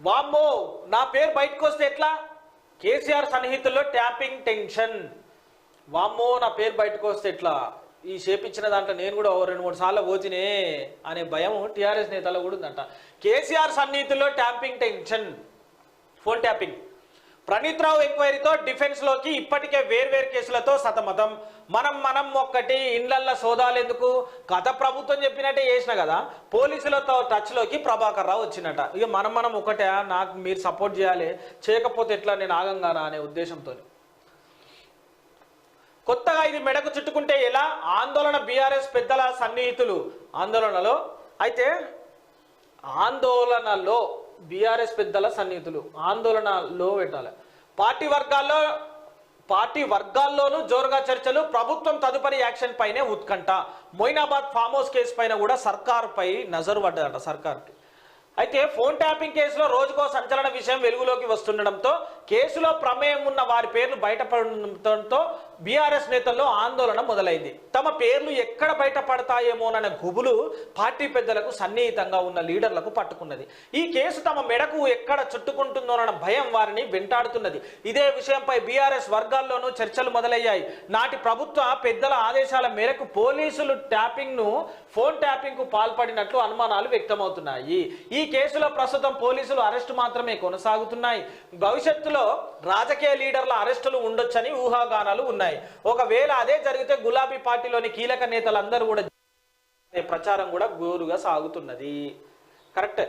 వామ్మో నా పేరు బయటకు వస్తే ఎట్లా? కేసీఆర్ సన్నిహితుల్లో ట్యాపింగ్ టెన్షన్. వామ్మో నా పేరు బయటకు వస్తే ఎట్లా? ఈ చేపించిన దాంట్లో నేను కూడా ఓ రెండు మూడు సార్లు పోతినే అనే భయం టీఆర్ఎస్ నేతల్లో కూడా ఉందంట. KCR సన్నిహితుల్లో tapping tension. Phone tapping. Praneeth Rao ఎంక్వైరీతో డిఫెన్స్లోకి ఇప్పటికే వేర్వేరు కేసులతో సతమతం. మనం మనం ఒక్కటి ఇండ్లల్లో సోదాలు ఎందుకు గత ప్రభుత్వం చెప్పినట్టే చేసిన కదా పోలీసులతో టచ్లోకి ప్రభాకర్ రావు వచ్చినట ఇక మనం మనం ఒకటే నాకు మీరు సపోర్ట్ చేయాలి. చేయకపోతే ఎట్లా నేను ఆగంగానా అనే ఉద్దేశంతో కొత్తగా ఇది మెడకు చుట్టుకుంటే ఎలా? ఆందోళన బీఆర్ఎస్ పెద్దల సన్నిహితులు ఆందోళనలో. అయితే ఆందోళనలో బీఆర్ఎస్ పెద్దల సన్నిహితులు. ఆందోళనలో పెట్టాలి పార్టీ వర్గాల్లో పార్టీ వర్గాల్లోనూ జోరుగా చర్చలు ప్రభుత్వం తదుపరి యాక్షన్ పైనే ఉత్కంఠ. మొయినాబాద్ ఫామ్ హౌస్ కేసు పైన కూడా సర్కారుపై నజరు పడ్డదట సర్కార్కి. అయితే ఫోన్ ట్యాపింగ్ కేసులో రోజుకో సంచలన విషయం వెలుగులోకి వస్తుండడంతో కేసులో ప్రమేయం ఉన్న వారి పేర్లు బయటపడటంతో బీఆర్ఎస్ నేతల్లో ఆందోళన మొదలైంది. తమ పేర్లు ఎక్కడ బయటపడతాయేమోనన్న గుబులు పార్టీ పెద్దలకు సన్నిహితంగా ఉన్న లీడర్లకు పట్టుకున్నది. ఈ కేసు తమ మెడకు ఎక్కడ చుట్టుకుంటుందోనన్న భయం వారిని వెంటాడుతున్నది. ఇదే విషయంపై బీఆర్ఎస్ వర్గాల్లోనూ చర్చలు మొదలయ్యాయి. నాటి ప్రభుత్వ పెద్దల ఆదేశాల మేరకు పోలీసులు ట్యాపింగ్ను ఫోన్ ట్యాపింగ్కు పాల్పడినట్లు అనుమానాలు వ్యక్తమవుతున్నాయి. ఈ కేసులో ప్రస్తుతం పోలీసులు అరెస్టు మాత్రమే కొనసాగుతున్నాయి. భవిష్యత్తులో రాజకీయ లీడర్ల అరెస్టులు ఉండొచ్చని ఊహాగానాలు ఉన్నాయి. ఒకవేళ అదే జరిగితే గులాబీ పార్టీలోని కీలక నేతలందరూ కూడా అనే ప్రచారం కూడా గోరుగా సాగుతున్నది. కరెక్ట్.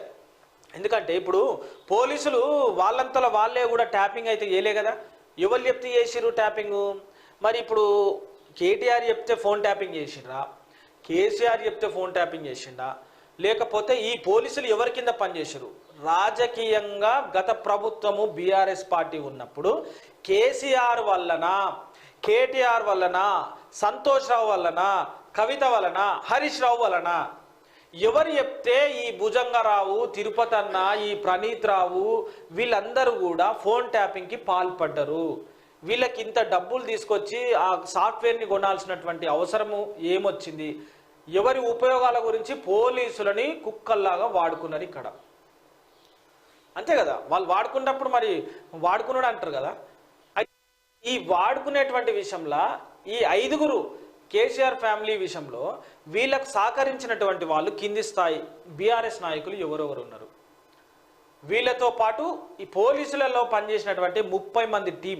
ఎందుకంటే ఇప్పుడు పోలీసులు వాళ్ళంతలో వాళ్ళే కూడా ట్యాపింగ్ అయితే చేయలే కదా. ఎవరు చెప్తే చేసిర్రు ట్యాపింగ్? మరి ఇప్పుడు కేటీఆర్ చెప్తే ఫోన్ ట్యాపింగ్ చేసిండ్రా? కేసీఆర్ చెప్తే ఫోన్ ట్యాపింగ్ చేసిండా? లేకపోతే ఈ పోలీసులు ఎవరి కింద పనిచేసారు రాజకీయంగా గత ప్రభుత్వము బీఆర్ఎస్ పార్టీ ఉన్నప్పుడు కేసీఆర్ వల్లన కేటీఆర్ వలన సంతోష్ రావు వలన కవిత వలన హరీష్ రావు వలన ఎవరు చెప్తే ఈ భుజంగరావు తిరుపతి అన్న ఈ ప్రణీత్ రావు వీళ్ళందరూ కూడా ఫోన్ ట్యాపింగ్కి పాల్పడ్డరు. వీళ్ళకి ఇంత డబ్బులు తీసుకొచ్చి ఆ సాఫ్ట్వేర్ని కొనాల్సినటువంటి అవసరము ఏమొచ్చింది? ఎవరి ఉపయోగాల గురించి పోలీసులని కుక్కల్లాగా వాడుకున్నారు ఇక్కడ. అంతే కదా? వాళ్ళు వాడుకున్నప్పుడు మరి వాడుకున్నాడు అంటారు కదా? ఈ వాడుకునేటువంటి విషయంలో ఈ ఐదుగురు కేసీఆర్ ఫ్యామిలీ విషయంలో వీళ్ళకు సహకరించినటువంటి వాళ్ళు కింది స్థాయి బీఆర్ఎస్ నాయకులు ఎవరెవరు ఉన్నారు? వీళ్ళతో పాటు ఈ పోలీసులలో పనిచేసినటువంటి ముప్పై మంది టీం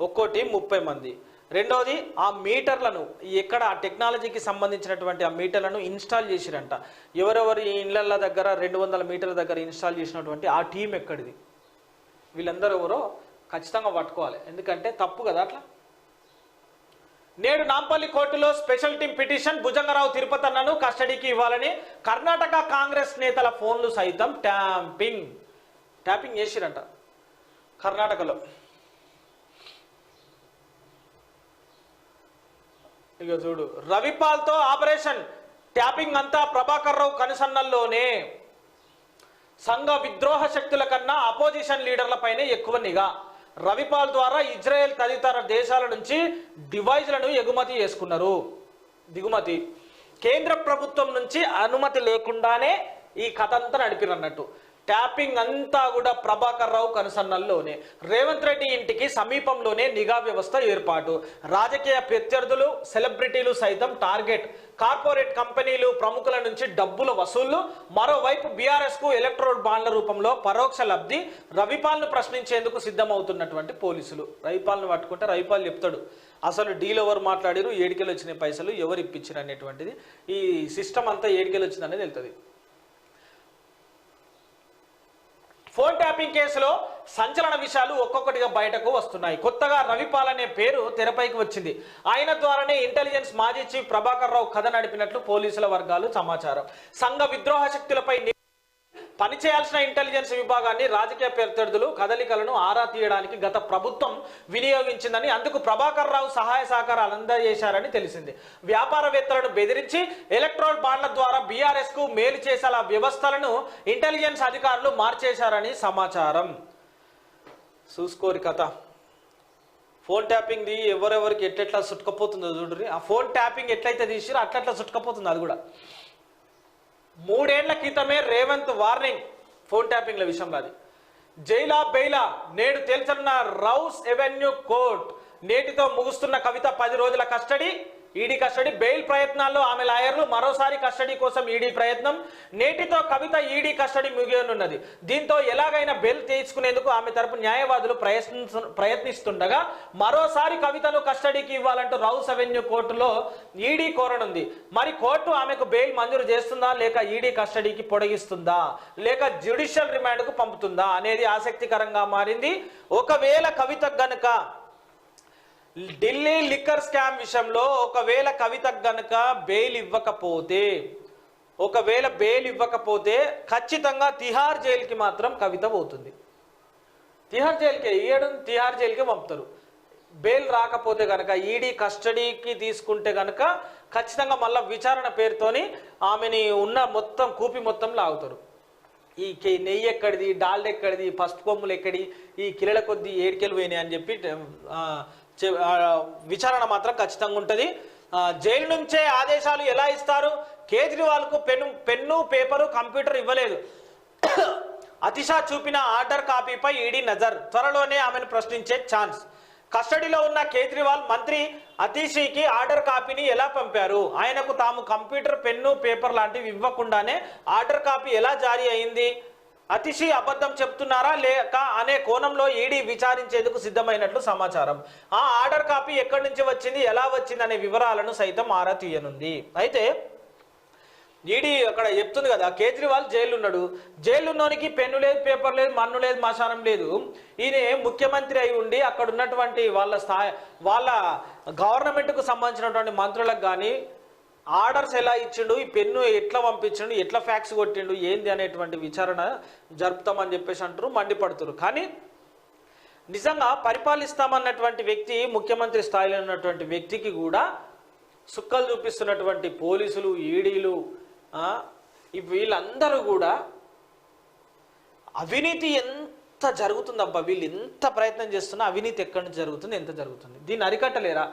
ఒక్కో టీం ముప్పై మంది. రెండవది ఆ మీటర్లను ఎక్కడ ఆ టెక్నాలజీకి సంబంధించినటువంటి ఆ మీటర్లను ఇన్స్టాల్ చేసిరంట. ఎవరెవరి ఇళ్ళ దగ్గర రెండు వందల మీటర్ల దగ్గర ఇన్స్టాల్ చేసినటువంటి ఆ టీం ఎక్కడిది? వీళ్ళందరూ ఎవరో ఖచ్చితంగా పట్టుకోవాలి. ఎందుకంటే తప్పు కదా అట్లా? నేడు నాంపల్లి కోర్టులో special team petition Bhujangarao Tirupati అన్నను కస్టడీకి ఇవ్వాలని కర్ణాటక కాంగ్రెస్ నేతల ఫోన్లు సైతం ట్యాంపింగ్. ట్యాపింగ్ చేసిరంట కర్ణాటకలో. ఇక చూడు రవిపాల్తో ఆపరేషన్. ట్యాపింగ్ అంతా ప్రభాకర్ రావు కనుసన్నల్లోనే. సంఘ విద్రోహ శక్తుల కన్నా అపోజిషన్ లీడర్లపైనే ఎక్కువ నిఘా. రవిపాల్ ద్వారా ఇజ్రాయెల్ తదితర దేశాల నుంచి డివైజ్లను ఎగుమతి చేసుకున్నారు. దిగుమతి. కేంద్ర ప్రభుత్వం నుంచి అనుమతి లేకుండానే ఈ కథ అంతా నడిపిరన్నట్టు ట్యాపింగ్ అంతా కూడా ప్రభాకర్ రావు కనుసన్నల్లోనే. రేవంత్ రెడ్డి ఇంటికి సమీపంలోనే నిఘా వ్యవస్థ ఏర్పాటు. రాజకీయ ప్రత్యర్థులు సెలబ్రిటీలు సైతం టార్గెట్. కార్పొరేట్ కంపెనీలు ప్రముఖుల నుంచి డబ్బుల వసూళ్ళు. మరోవైపు బీఆర్ఎస్కు ఎలక్ట్రోల్ బాండ్ల రూపంలో పరోక్ష లబ్ధి. రవిపాల్ను ప్రశ్నించేందుకు సిద్ధమవుతున్నటువంటి పోలీసులు. రవిపాల్ను పట్టుకుంటే రవిపాల్ చెప్తాడు. అసలు డీల్ ఎవరు మాట్లాడారు? ఏడికెళ్ళి వచ్చిన పైసలు ఎవరు ఇప్పించారు అనేటువంటిది. ఈ సిస్టమ్ అంతా ఏడికెళ్ళి వచ్చిందనేది వెళ్తుంది. ఫోన్ ట్యాపింగ్ కేసులో సంచలన విషయాలు ఒక్కొక్కటిగా బయటకు వస్తున్నాయి. కొత్తగా రవిపాల్ అనే పేరు తెరపైకి వచ్చింది. ఆయన ద్వారానే ఇంటెలిజెన్స్ మాజీ చీఫ్ ప్రభాకర్ రావు కథ నడిపినట్లు పోలీసుల వర్గాలు సమాచారం. సంఘ విద్రోహ శక్తులపై పనిచేయాల్సిన ఇంటెలిజెన్స్ విభాగాన్ని రాజకీయ ప్రత్యర్థులు కదలికలను ఆరా తీయడానికి గత ప్రభుత్వం వినియోగించిందని అందుకు ప్రభాకర్ రావు సహాయ సహకారాలు అందజేశారని తెలిసింది. వ్యాపారవేత్తలను బెదిరించి ఎలక్ట్రాల్ బాండ్ల ద్వారా బీఆర్ఎస్కు మేలు చేసేలా వ్యవస్థలను ఇంటెలిజెన్స్ అధికారులు మార్చేశారని సమాచారం. చూసుకోరి కథ. ఫోన్ ట్యాపింగ్ది ఎవరెవరికి ఎట్లెట్లా చుట్టుకపోతుందో చూడరి ఆ ఫోన్ ట్యాపింగ్ ఎట్లయితే తీసిరో అట్లట్లా చుట్టుకపోతుంది అది కూడా. మూడేళ్ళ క్రితమే రేవంత్ వార్నింగ్ ఫోన్ ట్యాపింగ్ల విషయంలో అది జైలా బెయిలా నేడు తేల్చనున్న రౌస్ ఎవెన్యూ కోర్ట్ నేటితో ముగుస్తున్న కవిత పది రోజుల కస్టడీ ఈడీ కస్టడీ బెయిల్ ప్రయత్నాల్లో ఆమె లాయర్లు మరోసారి కస్టడీ కోసం ఈడీ ప్రయత్నం. నేటితో కవిత ఈడీ కస్టడీ ముగియనున్నది. దీంతో ఎలాగైనా బెయిల్ తీసుకునేందుకు ఆమె తరపు న్యాయవాదులు ప్రయత్నిస్తు ప్రయత్నిస్తుండగా మరోసారి కవితను కస్టడీకి ఇవ్వాలంటూ రౌస్ అవెన్యూ కోర్టులో ఈడీ కోరనుంది. మరి కోర్టు ఆమెకు బెయిల్ మంజూరు చేస్తుందా? లేక ఈడీ కస్టడీకి పొడిగిస్తుందా? లేక జ్యుడిషియల్ రిమాండ్కు పంపుతుందా? అనేది ఆసక్తికరంగా మారింది. ఒకవేళ కవిత గనుక ఢిల్లీ లిక్కర్ స్కామ్ విషయంలో ఒకవేళ కవిత గనక బెయిల్ ఇవ్వకపోతే ఒకవేళ బెయిల్ ఇవ్వకపోతే ఖచ్చితంగా తిహార్ జైలుకి మాత్రం కవిత పోతుంది. తిహార్ జైలుకి ఈయడు తిహార్ జైలుకి పంపుతారు. బెయిల్ రాకపోతే కనుక ఈడీ కస్టడీకి తీసుకుంటే కనుక ఖచ్చితంగా మళ్ళీ విచారణ పేరుతోని ఆమెని ఉన్న మొత్తం కూపి మొత్తం లాగుతారు. ఈ నెయ్యి ఎక్కడిది డాల్ ఎక్కడిది పసుపు కొమ్ములు ఎక్కడి ఈ కిలల కొద్ది ఏడికెలు పోయినాయి అని చెప్పి విచారణ మాత్రం ఖచ్చితంగా ఉంటుంది. జైలు నుంచే ఆదేశాలు ఎలా ఇస్తారు? కేజ్రీవాల్కు పెన్ను పెన్ను పేపరు కంప్యూటర్ ఇవ్వలేదు. అతిషా చూపిన ఆర్డర్ కాపీపై ఈడీ నజర్. త్వరలోనే ఆమెను ప్రశ్నించే ఛాన్స్. కస్టడీలో ఉన్న కేజ్రీవాల్ మంత్రి అతీషికి ఆర్డర్ కాపీని ఎలా పంపారు? ఆయనకు తాము కంప్యూటర్ పెన్ను పేపర్ లాంటివి ఇవ్వకుండానే ఆర్డర్ కాపీ ఎలా జారీ అయింది? అతిషి అబద్ధం చెప్తున్నారా లేక అనే కోణంలో ఈడీ విచారించేందుకు సిద్ధమైనట్లు సమాచారం. ఆ ఆర్డర్ కాపీ ఎక్కడి నుంచి వచ్చింది ఎలా వచ్చింది అనే వివరాలను సైతం ఆరా తీయనుంది. అయితే ఈడీ అక్కడ చెప్తుంది కదా కేజ్రీవాల్ జైలు ఉన్నాడు జైలు ఉన్నోనికి పెన్ను లేదు పేపర్ లేదు మన్ను లేదు మశానం లేదు. ఈయన ముఖ్యమంత్రి అయి ఉండి అక్కడ ఉన్నటువంటి వాళ్ళ స్థాయి వాళ్ళ గవర్నమెంట్కు సంబంధించినటువంటి మంత్రులకు కానీ ఆర్డర్స్ ఎలా ఇచ్చిండు ఈ పెన్ను ఎట్లా పంపించిండు ఎట్లా ఫ్యాక్స్ కొట్టిండు ఏంది అనేటువంటి విచారణ జరుపుతామని చెప్పేసి అంటారు మండిపడుతున్నారు కానీ నిజంగా పరిపాలిస్తామన్నటువంటి వ్యక్తి ముఖ్యమంత్రి స్థాయిలో ఉన్నటువంటి వ్యక్తికి కూడా సుక్కలు చూపిస్తున్నటువంటి పోలీసులు ఈడీలు వీళ్ళందరూ కూడా అవినీతి ఎంత జరుగుతుందబ్బా వీళ్ళు ఎంత ప్రయత్నం చేస్తున్నా అవినీతి ఎక్కడి నుంచి జరుగుతుంది ఎంత జరుగుతుంది? దీన్ని అరికట్టలేరా?